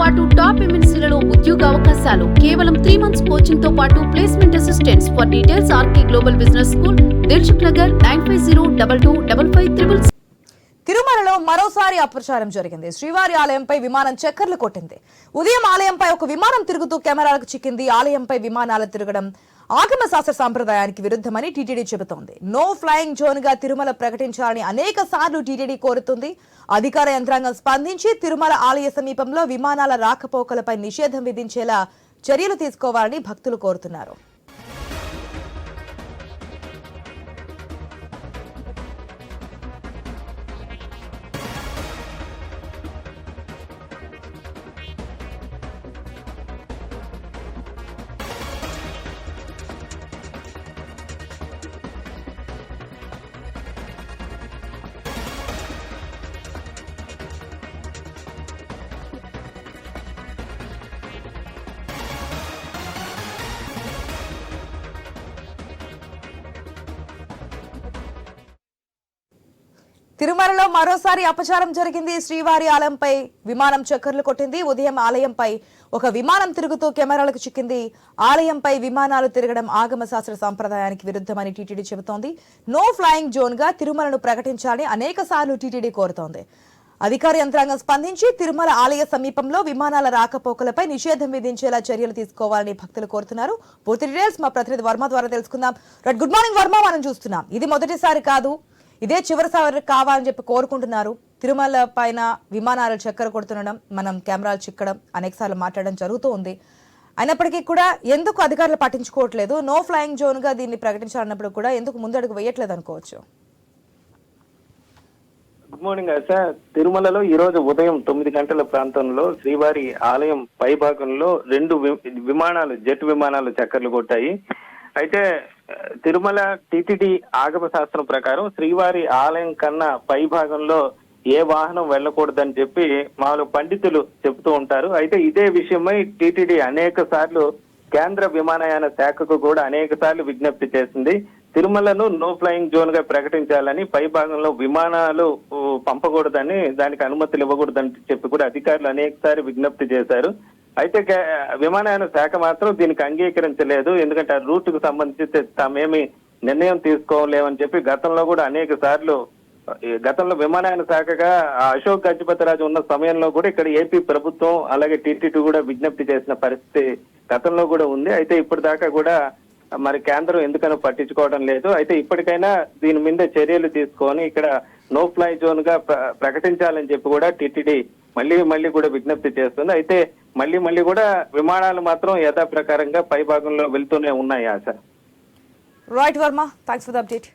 పాటు టాప్ ఎంఎన్సీలలో ఉద్యోగ అవకాశాలు కేవలం త్రీ మంత్స్ కోచింగ్తో పాటు placement assistants for details RK global business school Dilsukhnagar nine five zero double two double five triple తిరుమలలో మరోసారి అప్రచారం జరిగింది. శ్రీవారి ఆలయంపై విమానం చక్కర్లు కొట్టింది. ఉదయం ఆలయంపై ఒక విమానం తిరుగుతూ కెమెరాలకు చిక్కింది. ఆలయంపై విమానాలు తిరగడం ఆగమ శాస్త్ర సాంప్రదాయానికి విరుద్ధమని టీటీడీ చెబుతోంది. నో ఫ్లయింగ్ జోన్గా తిరుమల ప్రకటించాలని అనేక సార్లు టీటీడీ కోరుతుంది. అధికార యంత్రాంగం స్పందించి తిరుమల ఆలయ సమీపంలో విమానాల రాకపోకలపై నిషేధం విధించేలా చర్యలు తీసుకోవాలని భక్తులు కోరుతున్నారు. తిరుమలలో మరోసారి అపచారం జరిగింది. శ్రీవారి ఆలయంపై విమానం చక్కర్లు కొట్టింది. ఉదయం ఆలయంపై ఒక విమానం తిరుగుతూ కెమెరాలకు చిక్కింది. ఆలయంపై విమానాలు తిరగడం ఆగమ శాస్త్ర సంప్రదాయానికి విరుద్ధమని టీటీడీ చెబుతోంది. నో ఫ్లయింగ్ జోన్గా తిరుమలను ప్రకటించాలని అనేక సార్లు టీటీడీ కోరుతోంది. అధికార యంత్రాంగం స్పందించి తిరుమల ఆలయ సమీపంలో విమానాల రాకపోకలపై నిషేధం విధించేలా చర్యలు తీసుకోవాలని భక్తులు కోరుతున్నారు. పూర్తి డీటెయిల్స్ మా ప్రతినిధి వర్మ ద్వారా తెలుసుకుందాం. Good morning Varma. మనం చూస్తున్నాం. ఇది మొదటిసారి కాదు. ఇదే చివరిసారి కావాలని చెప్పి కోరుకుంటున్నారు. తిరుమల పైన విమానాలు చక్కెర కొడుతుండడం మనం కెమెరాలు చిక్కడం అనేకసార్లు మాట్లాడడం జరుగుతూ ఉంది. అయినప్పటికీ కూడా ఎందుకు అధికారులు పట్టించుకోవట్లేదు? నో ఫ్లయింగ్ జోన్గా దీన్ని ప్రకటించాలన్నప్పుడు కూడా ఎందుకు ముందడుగు వేయట్లేదు అనుకోవచ్చు? గుడ్ మార్నింగ్ ఆశ తిరుమలలో ఈ రోజు ఉదయం తొమ్మిది గంటల ప్రాంతంలో శ్రీవారి ఆలయం పై భాగంలో రెండు విమానాలు జెట్ విమానాలు చక్కర్లు కొట్టాయి. అయితే తిరుమల టిటిడి ఆగమ శాస్త్రం ప్రకారం శ్రీవారి ఆలయం కన్నా పై భాగంలో ఏ వాహనం వెళ్ళకూడదని చెప్పి మామూలు పండితులు చెబుతూ ఉంటారు. అయితే ఇదే విషయమై టిటిడి అనేక సార్లు కేంద్ర విమానయాన శాఖకు కూడా అనేక సార్లు విజ్ఞప్తి చేసింది. తిరుమలను నో ఫ్లయింగ్ జోన్గా ప్రకటించాలని పై భాగంలో విమానాలు పంపకూడదని దానికి అనుమతులు ఇవ్వకూడదని చెప్పి కూడా అధికారులు అనేకసారి విజ్ఞప్తి చేశారు. అయితే విమానయాన శాఖ మాత్రం దీనికి అంగీకరించలేదు. ఎందుకంటే ఆ రూట్కు సంబంధించి తామేమి నిర్ణయం తీసుకోలేమని చెప్పి గతంలో కూడా అనేక సార్లు గతంలో విమానయాన శాఖగా అశోక్ గజపతిరాజు ఉన్న సమయంలో కూడా ఇక్కడ ఏపీ ప్రభుత్వం అలాగే టీటీడీ కూడా విజ్ఞప్తి చేసిన పరిస్థితి గతంలో కూడా ఉంది. అయితే ఇప్పటిదాకా కూడా మరి కేంద్రం ఎందుకనో పట్టించుకోవడం లేదు. అయితే ఇప్పటికైనా దీని మీద చర్యలు తీసుకొని ఇక్కడ నో ఫ్లై జోన్గా ప్రకటించాలని చెప్పి కూడా టీటీడీ మళ్ళీ మళ్ళీ కూడా విజ్ఞప్తి చేస్తుంది. అయితే మళ్ళీ మళ్ళీ కూడా విమానాలు మాత్రం యథాప్రకారంగా పై భాగంలో వెళ్తూనే ఉన్నాయి ఆశ. Right Varma thanks for the update